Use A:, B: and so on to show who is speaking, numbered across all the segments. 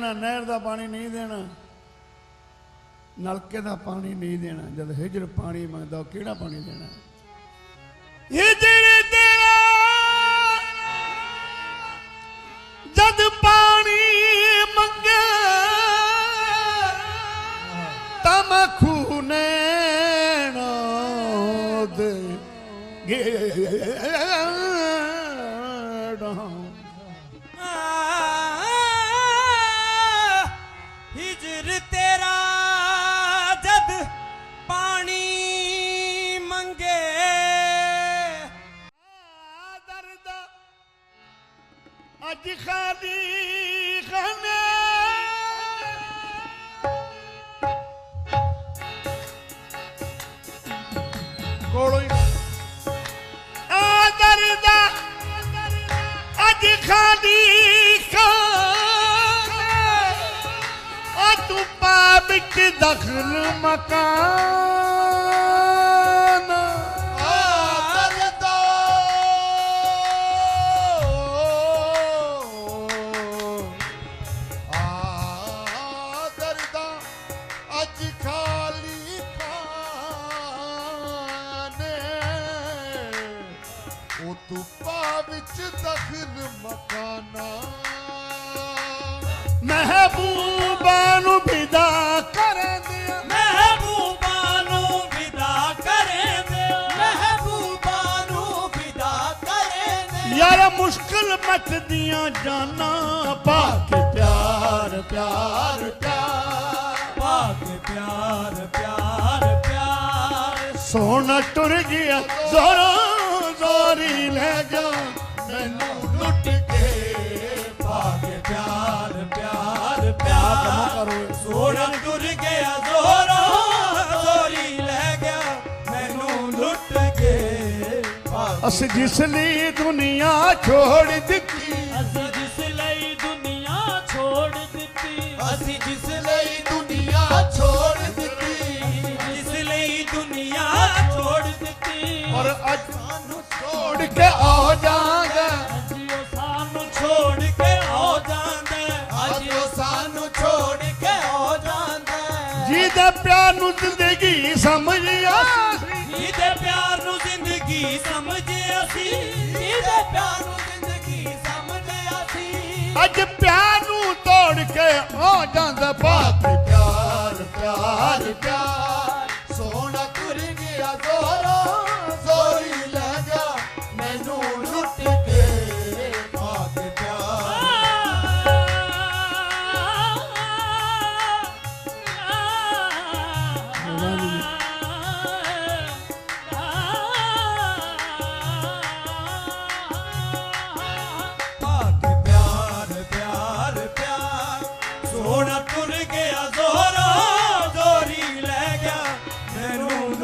A: ਦੇਣਾ, ਨਹਿਰ ਦਾ ਪਾਣੀ ਨਹੀਂ ਦੇਣਾ, ਨਲਕੇ ਦਾ ਪਾਣੀ ਨਹੀਂ ਦੇਣਾ। ਜਦ ਹਿਜਰ ਪਾਣੀ ਮੰਗਦਾ, ਉਹ ਕਿਹੜਾ ਪਾਣੀ ਦੇਣਾ? ਅੱਜ ਖਾਦੀ ਖਾਨੇ ਆ ਤੂੰ ਪਾ ਵਿੱਚ ਦਖਲ ਮਕਾਨ। ਮੁਸ਼ਕਲ ਮਚਦੀਆਂ ਜਾਨਾਂ ਪਾ ਕੇ ਪਿਆਰ ਪਿਆਰ ਪਿਆਰ
B: ਭਾਗ ਪਿਆਰ ਪਿਆਰ ਪਿਆਰ।
A: ਸੋਨਾ ਟੁਰ ਗਿਆ ਜ਼ੋਰੋਂ ਜ਼ੋਰੀ ਲੈ ਜਾ ਮੈਨੂੰ ਲੁੱਟ ਕੇ
B: ਭਾਗ ਪਿਆਰ ਪਿਆਰ ਪਿਆਰ।
A: ਕਰੋ।
B: ਸੋਹਣਾ ਤੁਰ
A: ਅਸੀਂ ਜਿਸ ਲਈ ਦੁਨੀਆ ਛੋੜ ਦਿੱਤੀ।
B: ਅਸੀਂ ਜਿਸ ਲਈ ਦੁਨੀਆ ਛੋੜ ਦਿੱਤੀ।
C: ਅਸੀਂ ਜਿਸ ਲਈ ਦੁਨੀਆ ਛੋੜ ਦਿੱਤੀ।
B: ਜਿਸ ਲਈ ਦੁਨੀਆ ਛੋੜ ਦਿੱਤੀ।
A: ਔਰ ਅੱਜ ਸਾਨੂੰ ਛੋੜ ਕੇ ਆ ਜਾਗਾ
B: ਅੱਜ ਉਹ ਸਾਨੂੰ ਛੋੜ ਕੇ ਹੋ ਜਾਂਦਾ। ਅੱਜ
C: ਉਹ ਸਾਨੂੰ ਛੋੜ ਕੇ ਹੋ ਜਾਂਦਾ।
A: ਜਿਹਦੇ ਪਿਆਰ ਨੂੰ ਜ਼ਿੰਦਗੀ ਸਮਝਿਆ
B: ਜਿਹਦੇ ਪਿਆਰ ਨੂੰ ਜ਼ਿੰਦਗੀ ਸਮਝੇ ਅਸੀਂ। ਜਿਹਦੇ ਪਿਆਰ ਨੂੰ ਜ਼ਿੰਦਗੀ ਸਮਝੇ ਅਸੀਂ।
A: ਅੱਜ ਪਿਆਰ ਨੂੰ ਤੋੜ ਕੇ ਆ ਜਾਂਦਾ ਬਾਤ।
C: ਪਿਆਰ ਪਿਆਰ ਪਿਆਰ।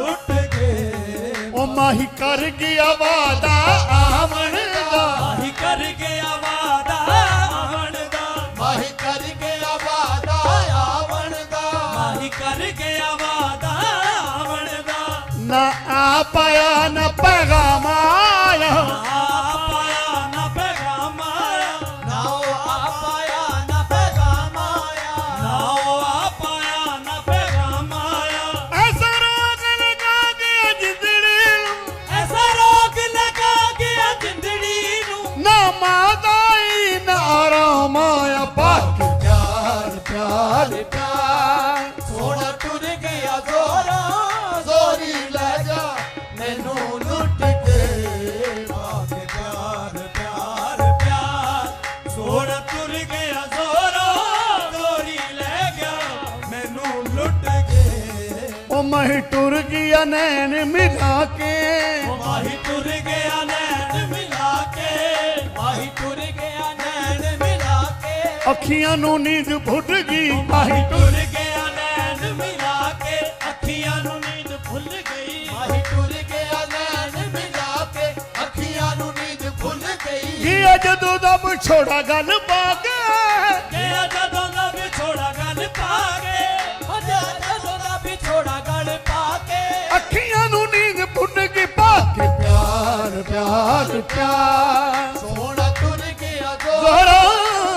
C: ਲੁੱਟ ਕੇ।
A: ਉਹ ਮਾਹੀ ਕਰ ਗਿਆ ਵਾਦਾ ਆਵਣ ਦਾ।
B: ਆਹੀ ਕਰ ਗਿਆ ਵਾਦਾ ਆਵਣ ਦਾ।
C: ਮਾਹੀ ਕਰ ਗਿਆ ਵਾਦਾ ਆਵਣ ਦਾ।
B: ਆਹੀ ਕਰ ਗਿਆ ਵਾਦਾ ਆਵਣ ਦਾ।
A: ਨਾ ਆ ਪਾਇਆ ਨਾ ਪੈਗਾਮ ਮਾਹੀ ਟੁਰ ਗਿਆ ਨੈਣ ਮਿਲਾ ਕੇ।
B: ਮਾਹੀ ਟੁਰ ਗਿਆ ਨੈਣ ਮਿਲਾ ਕੇ। ਮਾਹੀ ਟੁਰ ਗਿਆ ਨੈਣ ਮਿਲਾ ਕੇ।
A: ਅੱਖੀਆਂ ਨੂੰ ਨੀਂਦ ਫੁੱਟ ਗਈ। ਮਾਹੀ
B: ਟੁਰ ਗਿਆ ਨੈਣ ਮਿਲਾ ਕੇ। ਅੱਖੀਆਂ ਨੂੰ ਨੀਂਦ ਭੁੱਲ ਗਈ।
C: ਮਾਹੀ ਟੁਰ ਗਿਆ ਨੈਣ
A: ਮਿਲਾ ਕੇ।
B: ਅੱਖੀਆਂ ਨੂੰ ਨੀਂਦ ਭੁੱਲ ਗਈ।
C: ਇਹ ਜਦੋਂ ਦਾ ਵਿਛੋੜਾ ਗੱਲ ਪਾ ਕੇ।
A: ਪਿਆਰ।
C: ਸੋਹਣਾ ਤੁਰ ਗਿਆ
A: ਜ਼ੋਰਾ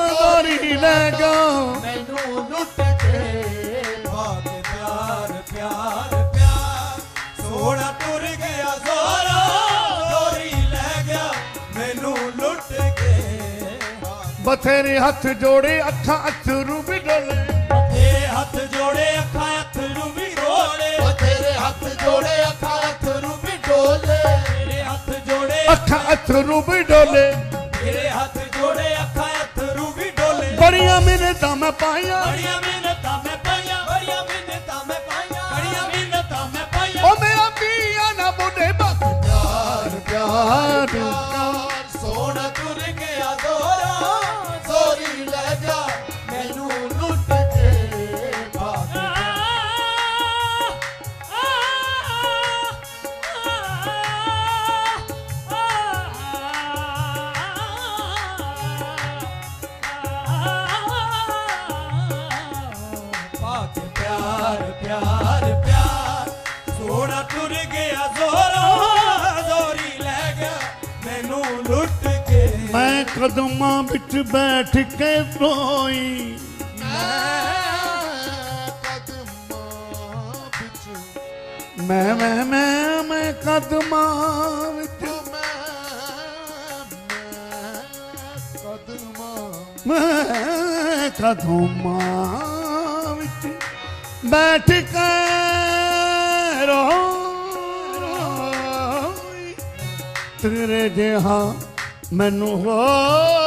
A: ਜ਼ੋਰੀ ਲੈ ਗਿਆ
C: ਮੈਨੂੰ ਲੁੱਟ ਕੇ
B: ਕੇ ਪਿਆਰ ਪਿਆਰ ਪਿਆਰ। ਸੋਹਣਾ ਤੁਰ ਗਿਆ ਜ਼ੋਰਾ ਜ਼ੋਰੀ ਲੈ ਗਿਆ। ਮੈਨੂੰ ਲੁੱਟ ਕੇ
A: ਬਥੇਰੇ ਹੱਥ ਜੋੜੇ ਅੱਖਾਂ ਅਥਰੂ ਵੀ ਡੋਲੇ।
B: ਅੱਖਾਂ ਅਥਰੂ ਵੀ
C: ਡੋਲੇ।
B: ਤੇਰੇ ਹੱਥ ਜੋੜੇ
A: ਅੱਖਾਂ ਅਥਰੂ ਵੀ ਡੋਲੇ। ਬੜੀਆਂ ਮਿੰਨਤਾਂ ਮੈਂ ਪਾਈਆਂ।
B: ਬੜੀਆਂ ਮਿਹਨਤਾਂ ਮੈਂ ਪਾਈਆਂ।
C: ਬੜੀਆਂ ਮਿੰਨਤਾਂ ਮੈਂ ਪਾਈਆਂ।
B: ਬੜੀਆਂ ਮਿਹਨਤਾਂ ਮੈਂ ਪਾਈਆਂ।
A: ਉਹ ਮੇਰਾ ਪੀਆ ਨਾ ਬੁੱਢੇ ਬਸ। ਪਿਆਰ ਪਿਆਰ
C: ਸੋਹਣਾ ਤੁਰ ਗਿਆ ਜ਼ੋਰਾ ਜ਼ੋਰੀ ਲੈ ਜਾ।
A: ਬੈਠ ਕੇ ਰੋਈ।
C: ਕਦਮਾਂ ਵਿੱਚ
A: ਮੈਂ ਮੈਂ ਮੈਂ ਮੈਂ ਕਦਮਾਂ ਵਿੱਚ। ਮੈਂ ਕਦਮਾਂ ਵਿੱਚ ਬੈਠ ਕੇ ਰੋਈ। ਤੇਰੇ ਜਿਹਾ ਮੈਨੂੰ ਹੋ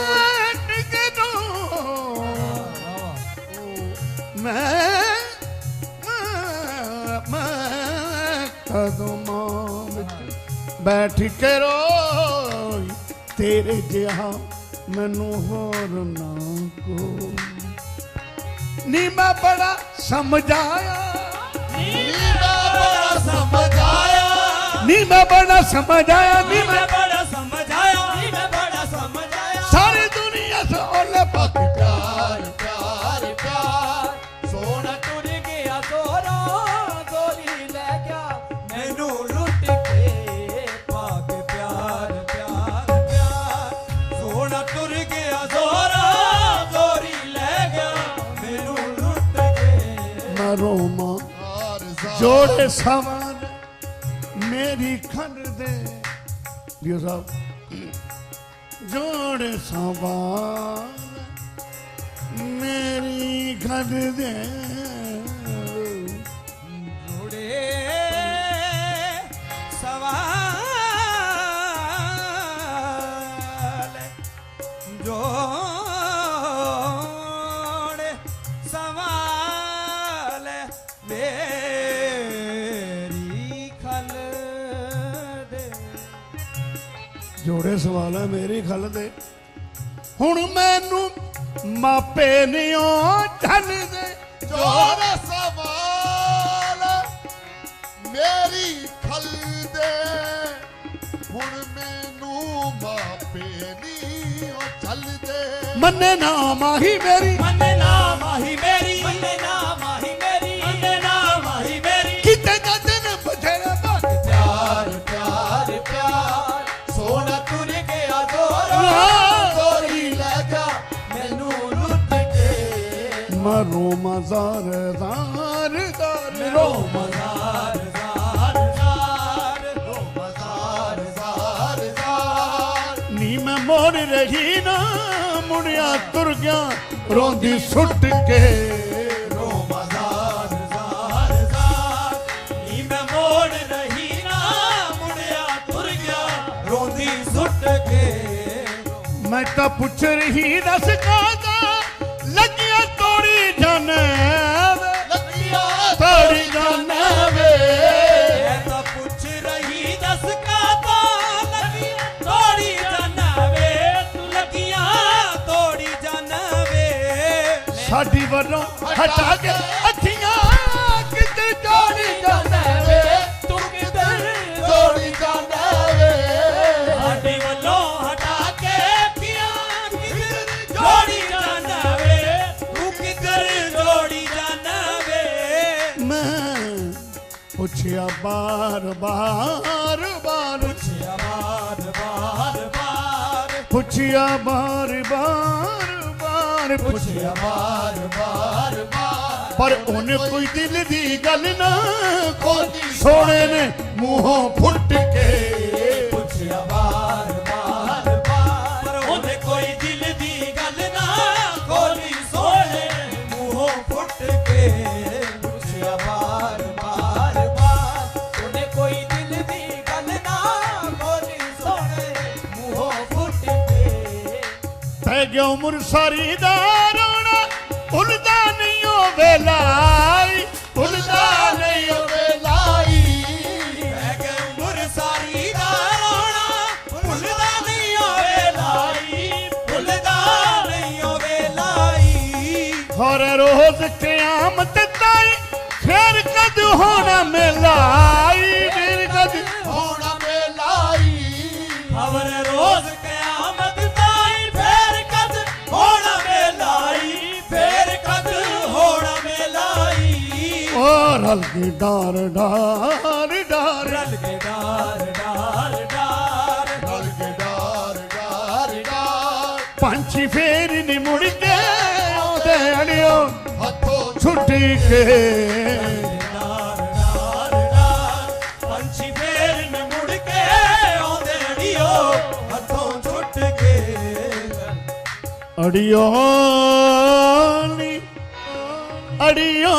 A: ਬੈਠ ਕੇ ਰੋਈ ਤੇਰੇ ਜਿਹਾ ਮੈਨੂੰ ਹੋਰ ਨਾ ਕੋ ਨੀ ਮੈਂ ਬੜਾ ਸਮਝਾਇਆ।
B: ਬੜਾ ਸਮਝ ਆਇਆ
A: ਨੀ ਮੈਂ ਬੜਾ ਸਮਝਾਇਆ ਨੀ
B: ਨੀ
A: ਮੈਂ ਜੋੜੇ ਸਵਾਰ ਮੇਰੀ ਖੰਡ ਦੇ। ਦਿਓ ਸਾਹਿਬ। ਜੋੜੇ ਸਵਾਰ ਮੇਰੀ ਖੰਡ ਦੇ।
B: ਸਵਾਲ
A: ਹੈ ਮੇਰੀ ਖਲ ਦੇ। ਹੁਣ ਮੈਨੂੰ ਮਾਪੇ ਨਿਓ ਢਲਦੇ
C: ਜੋਰ ਸਵਾਲ ਮੇਰੀ ਖਲ ਦੇ। ਹੁਣ ਮੈਨੂੰ ਮਾਪੇ ਉਹ ਚੱਲਦੇ
A: ਮੰਨੇ ਨਾ ਮਾਹੀ ਮੇਰੀ।
B: ਮੰਨੇ ਨਾ ਮਰੋ
A: ਮਜ਼ਾਰ ਜ਼ਾਰ ਜ਼ਾਰ।
B: ਰੋ ਮਜ਼ਾਰ ਜ਼ਾਰ ਜ਼ਾਰ।
C: ਰੋ ਮਜ਼ਾਰ ਜ਼ਾਰ ਜ਼ਾਰ।
A: ਨੀ ਮੈਂ ਮੋੜ ਰਹੀ ਨਾ ਮੁੜਿਆ ਤੁਰ ਗਿਆ ਰੋਂਦੀ ਸੁੱਟ ਕੇ।
C: ਰੋ ਮਜ਼ਾਰ
B: ਜ਼ਾਰ ਜ਼ਾਰ। ਨੀ ਮੈਂ ਮੋੜ ਰਹੀ ਨਾ ਮੁੜਿਆ ਤੁਰ ਗਿਆ ਰੋਂਦੀ ਸੁੱਟ ਕੇ।
A: ਮੈਂ ਤਾਂ ਪੁੱਛ ਰਹੀ ਦੱਸ ਕਾਦਾ ਸਾਡੀ ਵੱਲੋਂ ਹਟਾ ਕੇ ਕਿਤੇ
C: ਜੋੜੀ
A: ਜੋੜੀ
C: ਜਾਂਦਾ ਵੇ। ਤੂੰ ਕਿਧਰ ਜੋੜੀ ਜਾਂਦਾ ਵੇ।
B: ਸਾਡੇ ਵੱਲੋਂ ਹਟਾ ਕੇ ਪਿਆ ਕਿਧਰ ਜੋੜੀ ਜਾਣਾ ਵੇ। ਤੂੰ ਕਿਧਰ ਜੋੜੀ ਜਾਣਾ ਵੇ।
A: ਮੈਂ ਪੁੱਛਿਆ ਬਾਰ ਬਾਰ ਬਾਰ।
B: ਪੁੱਛਿਆ ਬਾਰ ਬਾਰ ਬਾਰ।
A: ਪੁੱਛਿਆ ਬਾਰ ਬਾਰ ਪੁੱਛਿਆ
C: ਬਾਰ ਬਾਰ ਬਾਰ
A: ਪਰ ਉਹਨੇ ਕੋਈ ਦਿਲ ਦੀ ਗੱਲ ਨਾ ਖੋਲੀ ਸੋਹਣੇ ਨੇ ਮੂੰਹੋਂ ਫੁੱਟ ਕੇ।
C: ਪੁੱਛਿਆ ਬਾਰ ਬਾਰ ਬਾਰ
B: ਪਰ ਉਹਨੇ ਕੋਈ ਦਿਲ ਦੀ ਗੱਲ ਨਾ ਖੋਲੀ ਸੋਹਣੇ ਮੂੰਹੋਂ ਫੁੱਟ ਕੇ।
C: ਪੁੱਛਿਆ ਬਾਰ ਬਾਰ ਬਾਰ ਉਹਨੇ ਕੋਈ ਦਿਲ ਦੀ ਗੱਲ ਨਾ ਬੋਲੀ ਸੋਹਣੇ ਮੂੰਹੋਂ ਫੁੱਟ ਕੇ।
A: ਪੈ ਗਿਆ ਉਮਰ ਸਾਰੀ ਦਾ ਵੇਲਾਈ ਭੁੱਲਦਾ ਨਹੀਂ ਉਹ
C: ਵੇਲਾਈ
B: ਬਹਿ ਕੇ ਸਾਰੀ ਦਾ ਰੋਣਾ ਭੁੱਲਦਾ ਨਹੀਂ ਹੋਵੇ ਲਾਈ, ਭੁੱਲਦਾ ਨਹੀਂ ਹੋਵੇ ਲਾਈ।
A: ਹਰ ਰੋਜ਼ ਕਿਆਮਤ ਤਾਈ ਫੇਰ ਕਦ ਹੋਣਾ ਮੇਲਾ? ਰਲ ਕੇ ਡਾਰ ਡਾਰ ਡਾਰ।
B: ਰਲ ਕੇ ਡਾਰ ਡਾਰ ਡਾਰ।
C: ਰਲ ਕੇ ਡਾਰ ਡਾਰ ਡਾਰ।
A: ਪੰਛੀ ਫੇਰ ਨੀ ਮੁੜ ਕੇ ਆਉਂਦੇ ਅੜਿਓ
C: ਹੱਥੋਂ
A: ਛੁੱਟ ਕੇ।
B: ਡਾਰ ਡਾਰ ਡਾਰ। ਪੰਛੀ ਫੇਰ ਨ ਮੁੜ ਕੇ ਆਉਂਦੇ ਅੜੀਓ ਹੱਥੋਂ ਛੁੱਟ ਕੇ।
A: ਅੜਿਓ ਨੀ ਅੜਿਓ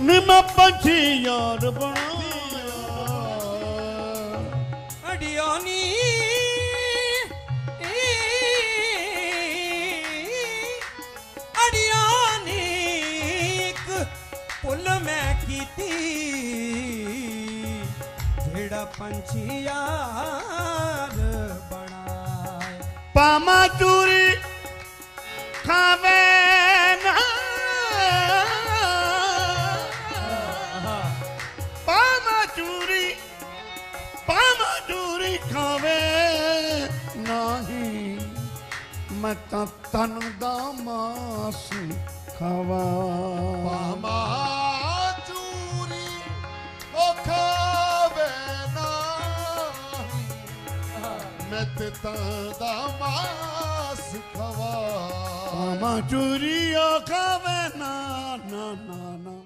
A: ਨਿਮਾ ਪੰਛੀ ਯਾਰ ਬਣਾਇਆ
B: ਅੜੀਓ ਨੀ ਅੜੀਓ ਨੀ ਇੱਕ ਭੁੱਲ ਮੈਂ ਕੀਤੀ ਜਿਹੜਾ ਪੰਛੀ ਯਾਰ ਬਣਾਏ
A: ਪਾਮਾ ਚੂਰੀ ਖਾਵੇ ਨਾ ਪਾਮਾ ਚੂਰੀ ਪਾਮਾ ਚੂਰੀ ਖਾਵੇ ਨਹੀਂ ਮੈਂ ਤਾਂ ਤਨ
C: ਮੈਂ ਤੇ ਤਾਂ ਦਾ ਮਾਸ ਖਵਾ।
A: ਪਾਮਾ ਚੂਰੀ ਉਹ ਖਾਵੇ ਨਾ ਨਾ ਨਾ ਨਾ।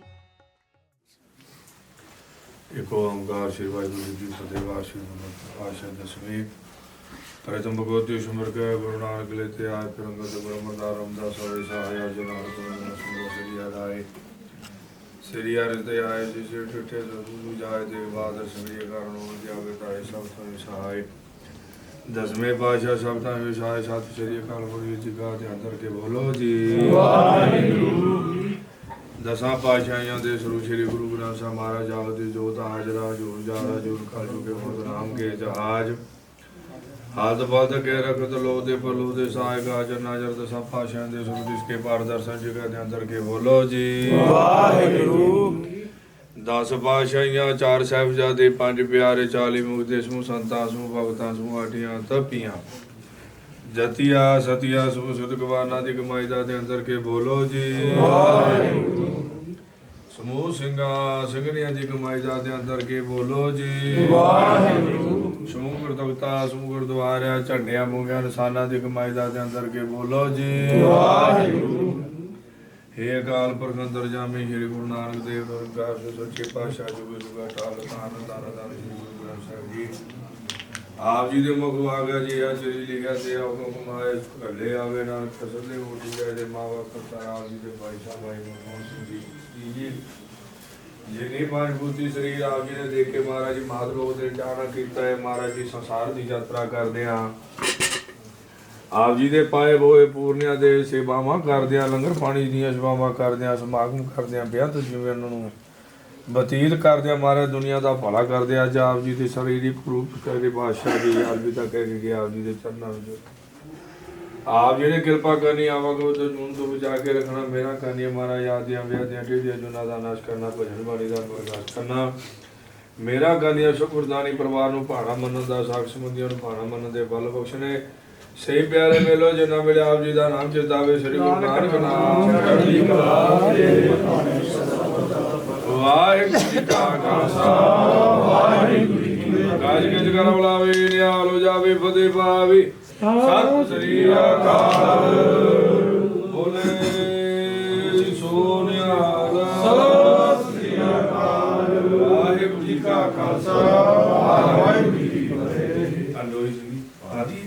D: ਇੱਕ ਓੰਕਾਰ ਸ਼੍ਰੀ ਵਾਹਿਗੁਰੂ ਜੀ ਫਤਿਹ ਵਾਸ਼ੀ ਆਸ਼ਾ ਦਸਵੀਂ। ਪ੍ਰਥਮ ਭਗਵਤੀ ਸ਼ਮਰ ਕੇ ਗੁਰੂ ਨਾਨਕ ਲੈ ਤੇ ਫਿਰ ਅੰਗਦ ਬ੍ਰਹਮਦਾਰ ਰਮਦਾਸ ਹੋਏ ਸਹਾਇਆ ਜਨਾਰ ਤੋਂ ਸੁਣੋ ਸ੍ਰੀ ਆਏ ਸ੍ਰੀ ਹਰਿ ਤੇ ਆਏ ਜਿਸ ਟੁੱਟੇ ਸਤੂ ਜਾਏ ਤੇ ਬਾਦਰ ਸਮਰੀਏ ਕਾਰਨ ਜਾਵੇ ਤਾਏ ਸਭ ਤੋਂ ਸਹਾਇ ਦਸਵੇਂ ਪਾਸ਼ਾ ਸ਼ਬਦਾਂ ਵਿੱਚ ਸਹਾਇ ਸਤ ਸ੍ਰੀ ਅਕਾਲ ਪੁਰਖ ਜੀ ਕਾ ਧਿਆਨ ਕਰਕੇ ਬੋਲੋ ਜੀ। ਦਸਾਂ ਪਾਤਸ਼ਾਹੀਆਂ ਦੇ ਸਰੂ ਸ੍ਰੀ ਗੁਰੂ ਗ੍ਰੰਥ ਸਾਹਿਬ ਮਹਾਰਾਜ ਆਪ ਦੀ ਜੋਤ ਹਾਜ਼ਰਾ ਜੋਰ ਜਾਰਾ ਜੋਰ ਕਲ ਚੁਕੇ ਮੁਦ ਨਾਮ ਕੇ ਜਹਾਜ। ਹਾਲਤ ਬਲਦ ਕੇ ਰਖਤ ਲੋ ਦੇ ਪਲੋ ਦੇ ਸਹਾਇਕ ਹਾਜ਼ਰ ਨਾਜ਼ਰ ਦੇ ਸਰੂ ਜਿਸ ਕੇ ਪਾਰ ਦਰਸ਼ਨ ਜਗ੍ਹਾ ਦੇ ਅੰਦਰ ਕੇ ਬੋਲੋ ਜੀ। ਵਾਹਿਗੁਰੂ। ਦਸ ਪਾਤਸ਼ਾਹੀਆਂ ਚਾਰ ਸਾਹਿਬਜ਼ਾਦੇ ਪੰਜ ਪਿਆਰੇ 40 ਮੁਕਤੇ ਸਮੂਹ ਸੰਤਾਂ ਸਮੂਹ ਭਗਤਾਂ ਸਮੂਹ ਆਠੀਆਂ ਤਪੀਆਂ ਜਤੀਆ ਸਤੀਆ ਸੁਭ ਸੁਧ ਗਵਾਨਾ ਦੀ ਕਮਾਈ ਦਾ ਦੇ ਅੰਦਰ ਕੇ ਬੋਲੋ ਜੀ। ਸਮੂਹ ਸਿੰਘਾਂ ਸਿੰਘਣੀਆਂ ਦੀ ਕਮਾਈ ਦਾ ਦੇ ਅੰਦਰ ਕੇ ਬੋਲੋ ਜੀ। ਵਾਹਿਗੁਰੂ। ਸਮੂਹ ਗੁਰਦੁਆਰਾ ਸਮੂਹ ਗੁਰਦੁਆਰਿਆਂ ਝੰਡਿਆਂ ਮੂੰਗਿਆਂ ਨਿਸ਼ਾਨਾਂ ਦੀ ਕਮਾਈ ਦਾ ਦੇ ਅੰਦਰ ਕੇ ਬੋਲੋ ਜੀ। ਵਾਹਿਗੁਰੂ। ਹੇ ਅਕਾਲ ਪੁਰਖ ਅੰਤਰਜਾਮੀ ਸ੍ਰੀ ਗੁਰੂ ਨਾਨਕ ਦੇਵ ਦਰਗਾਹ ਸੱਚੇ ਪਾਤਸ਼ਾਹ, ਜੁਗ ਜੁਗਾ ਟਾਲ ਤਾਨ ਦਾਨ ਦਾਨ ਸ੍ਰੀ ਗੁਰੂ ਗ੍ਰੰਥ ਸਾਹਿਬ ਜੀ। ਆਪ ਜੀ ਦੇ ਮੁਖ ਵਾਗਾ ਜੀ ਆ ਸ੍ਰੀ ਲਿਖਿਆ ਤੇ ਹੁਕਮ ਕਮਾਏ ਘੱਲੇ ਆਵੇ ਨਾਲ ਫਸਲ ਦੇ ਜਾਏ ਦੇ ਮਾਵਾ ਕਰਤਾ ਆਪ ਜੀ ਦੇ ਭਾਈ ਸਾਹਿਬ, ਭਾਈ ਮੋਹਨ ਸਿੰਘ ਜੀ ਜੀ ਜੀ। ਜਿਹਨੇ ਪੰਜ ਬੂਤੀ ਸਰੀਰ ਆਪ ਜੀ ਨੇ ਦੇਖ ਕੇ ਮਹਾਰਾਜ ਜੀ ਮਾਤ ਦੇ ਜਾਣਾ ਕੀਤਾ ਹੈ, ਮਹਾਰਾਜ ਜੀ ਸੰਸਾਰ ਦੀ ਯਾਤਰਾ ਕਰਦੇ ਆ ਆਪ ਜੀ ਦੇ ਪਾਏ ਹੋਏ ਪੂਰਨਿਆਂ ਦੇ ਸੇਵਾਵਾਂ ਕਰਦਿਆਂ, ਲੰਗਰ ਪਾਣੀ ਦੀਆਂ ਸੇਵਾਵਾਂ ਕਰਦਿਆਂ ਆ ਸਮਾਗਮ ਕਰਦੇ ਆ ਜਿਵੇਂ ਉਹਨਾਂ ਨੂੰ ਬਤੀਤ ਕਰਦਿਆਂ, ਮਹਾਰਾਜ ਮਾਰੇ ਦੁਨੀਆ ਦਾ ਭਲਾ ਕਰਦਿਆਂ, ਅੱਜ ਆਪ ਜੀ ਦੇ ਸਰੀਰੀ ਰੂਪ ਕਰਕੇ ਬਾਦਸ਼ਾਹ ਜੀ ਅਰਬੀ ਤੱਕ ਕਹਿ ਕੇ ਆਪ ਜੀ ਦੇ ਚਰਨਾਂ ਵਿੱਚ। ਆਪ ਜਿਹੜੇ ਕਿਰਪਾ ਕਰਨੀ, ਆਵਾਗੋ ਤੋਂ ਜੂਨ ਤੋਂ ਬਚਾ ਕੇ ਰੱਖਣਾ ਮੇਰਾ ਕਰਨੀ ਮਾਰਾ ਯਾਦ ਦੀਆਂ ਵਿਆਦੀਆਂ ਜੁਨਾ ਦਾ ਨਾਸ਼ ਕਰਨਾ, ਭਜਨ ਬਾਣੀ ਦਾ ਪ੍ਰਕਾਸ਼ ਕਰਨਾ ਮੇਰਾ ਕਰਨੀ ਸ਼ੁਕਰਦਾਨੀ ਪਰਿਵਾਰ ਨੂੰ ਭਾਣਾ ਮੰਨਣ ਦਾ, ਸਾਖ ਸਮੁੰਦੀਆਂ ਨੂੰ ਭਾਣਾ ਮੰਨਣ ਦੇ ਬਲ ਬਖਸ਼ਣੇ। ਸਹੀ ਪਿਆਰੇ ਮੇਲੋ ਜਿਨਾ ਮਿਲਿਆ ਆਪ ਜੀ ਦਾ ਨਾਮ ਚਿਤਾਵੇ ਸ੍ਰੀ ਗੁਰੂ ਨਾਨਕ ਨਾਮ। ਚੜ੍ਹਦੀ ਕਲਾ ਵਾਹਿਗੁਰੂ ਜੀ ਕਾ ਖਾਲਸਾ ਵਾਹਿਗੁਰੂ ਜੀ ਕੀ ਫਤਿਹ ਕਾਜ ਕੇ ਜਗਰ ਬੁਲਾਵੇ ਨਿਹਾਲ ਹੋ ਜਾਵੇ ਫਤਿਹ ਪਾਵੇ ਸਤਿ ਸ੍ਰੀ ਅਕਾਲ। ਬੋਲੇ ਸੋ ਨਿਹਾਲ ਸਤਿ ਸ੍ਰੀ ਅਕਾਲ ਵਾਹਿਗੁਰੂ ਜੀ ਕਾ ਖਾਲਸਾ। ਵਾਹਿਗੁਰੂ ਜੀ ਕੀ ਫਤਿਹ ਅਲੋਈ ਜੀ ਆਜੀ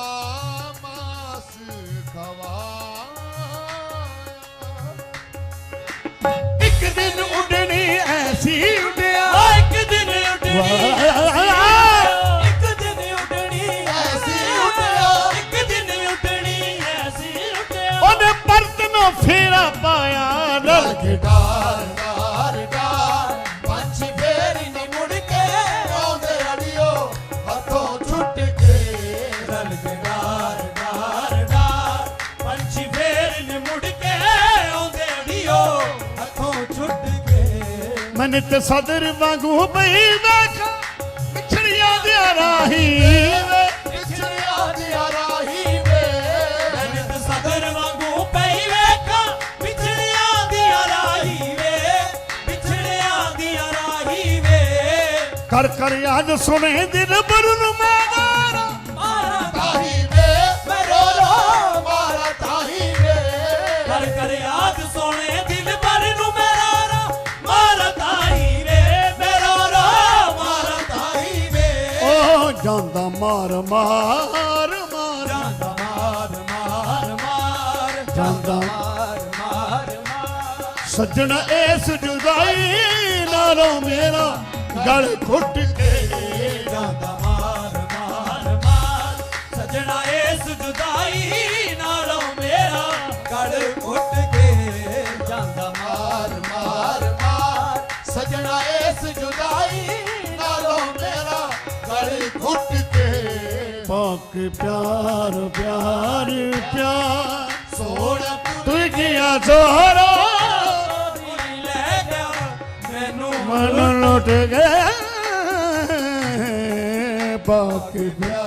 A: ਤੇ ਸਦਰ ਵਾਂਗੂ ਪਈ ਵੇਖ ਵਿਛੜਿਆ ਦੇ ਰਾਹੀ ਵੇ। ਵਿਛੜਿਆ ਦੇ ਰਾਹੀ ਵੇ।
C: ਨਿਤ ਸਦਰ ਵਾਂਗੂ ਪਈ ਵੇਖਾਂ ਵਿਛੜਿਆਂ ਦੀ ਰਾਹੀ ਵੇ। ਵਿਛੜਿਆਂ ਦੀ ਰਾਹੀ ਵੇ।
A: ਕਰ ਕਰ ਯਾਦ ਸੁਣੇ ਦਿਨ ਬਰਨ ਮਾਰਾ।
C: ਮਾਰਾ
A: ਤਾਹੀ ਜਾਂਦਾ ਮਾਰ ਮਾਰ ਮਾਰ।
C: ਜਾਂਦਾ ਮਾਰ ਮਾਰ ਮਾਰ।
A: ਜਾਂਦਾ।
C: ਮਾਰ ਮਾਰ ਮਾਰ।
A: ਸੱਜਣ ਇਸ ਜੁਦਾਈ ਨਾਲੋਂ ਮੇਰਾ ਗਲ ਘੁੱਟ ਕੇ।
C: ਜਾਂਦਾ ਮਾਰ ਮਾਰ ਮਾਰ। ਸਜਣਾ ਇਸ ਜੁਦਾਈ ਨਾਲੋਂ ਮੇਰਾ ਕੜ ਘੁੱਟ ਕੇ। ਜਾਂਦਾ ਮਾਰ ਮਾਰ ਮਾਰ।
A: ਸੱਜਣਾ ਇਸ ਜੁਦਾਈ ਨਾਲੋਂ ਮੇਰਾ ਗਲ ਘੁੱਟ ਪਾਕ ਪਿਆਰ ਪਿਆਰ ਪਿਆਰ।
C: ਸੋਹਣਾ
A: ਤੂੰ ਕੀਆ
C: ਲੈ ਗਿਆ ਮੈਨੂੰ
A: ਮਨ ਲੁੱਟ ਗਿਆ ਪਾਕ ਪਿਆਰ।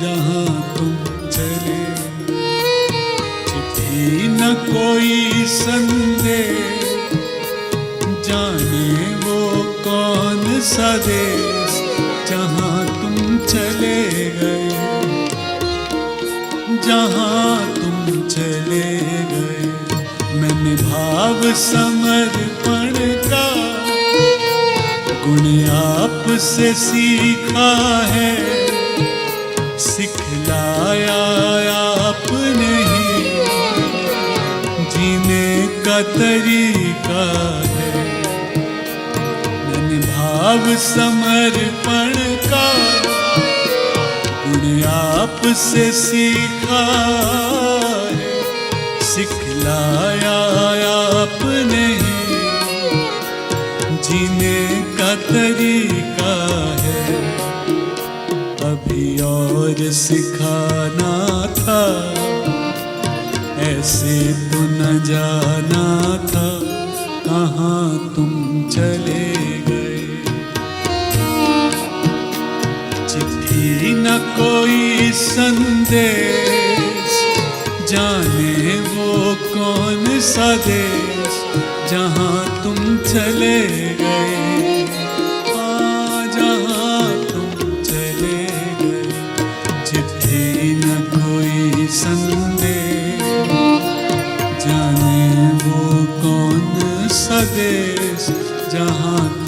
E: जहाँ तुम चले। चिट्ठी न कोई संदेश जाने वो कौन सा देश जहाँ तुम चले गए। जहाँ तुम चले गए। मैंने भाव समर्पण का गुण आप से सीखा है। तरीका है मैंने भाव समर्पण का गुण आपसे सीखा है सिखलाया आपने ही जीने का तरीका है अभी और सिखाना था ऐसे तो न जाना था कहाँ तुम चले गए चिट्ठी न कोई संदेश जाने वो कौन सा देश जहाँ तुम चले गए দেশ जहाँ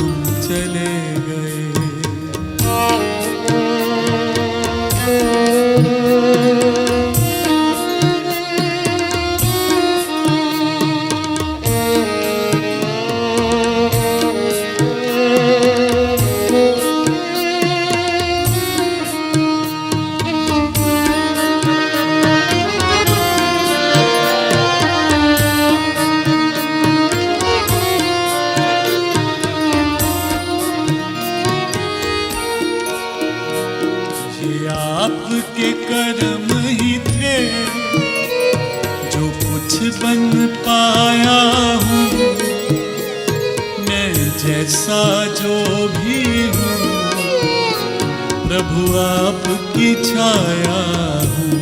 E: जैसा जो भी हूँ, प्रभु आपकी छाया हूँ।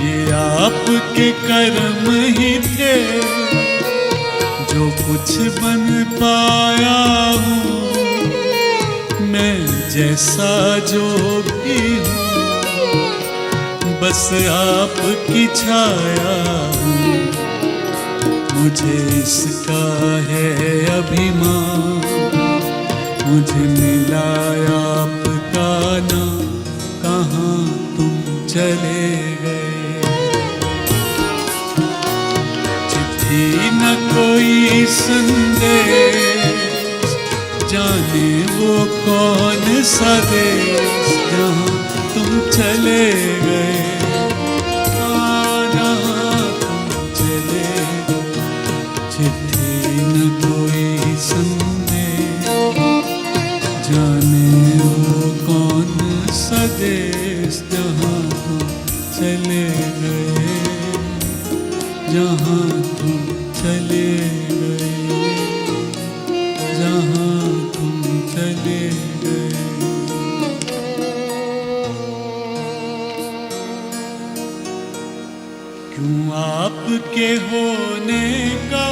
E: ये आपके कर्म ही थे, जो कुछ बन पाया हूँ। मैं जैसा जो भी हूँ, बस आपकी छाया हूँ। मुझे इसका है अभिमान। मुझे मिला आपका नाम। कहाँ तुम चले गए? चिट्ठी न कोई संदेश। जाने वो कौन सा देश जहाँ तुम चले गए? आपके होने का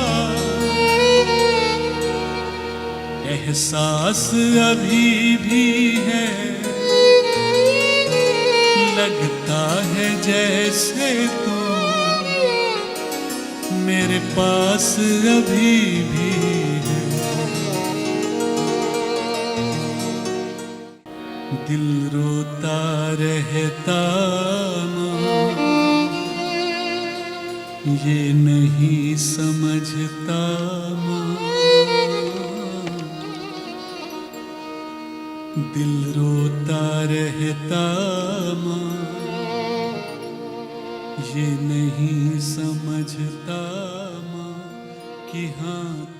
E: एहसास अभी भी है लगता है जैसे तू मेरे पास अभी भी है दिल रोता रहता ये नहीं समझता माँ दिल रोता रहता माँ ये नहीं समझता माँ कि हाँ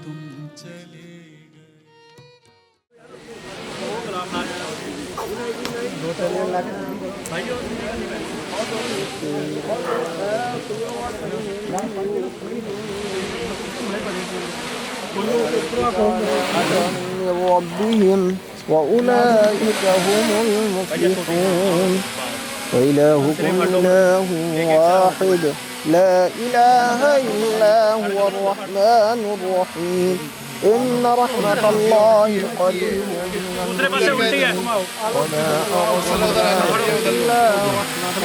F: من ربهم وأولئك هم المفلحون. وإلهكم إله واحد. لا إله إلا هو الرحمن الرحيم. إن رحمة الله قريب من المحسنين وما أرسلناك إلا رحمة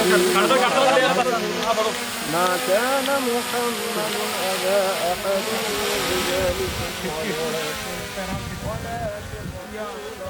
F: ما كان محمد أبا أحد من رجالكم ولكن ولكن رسول الله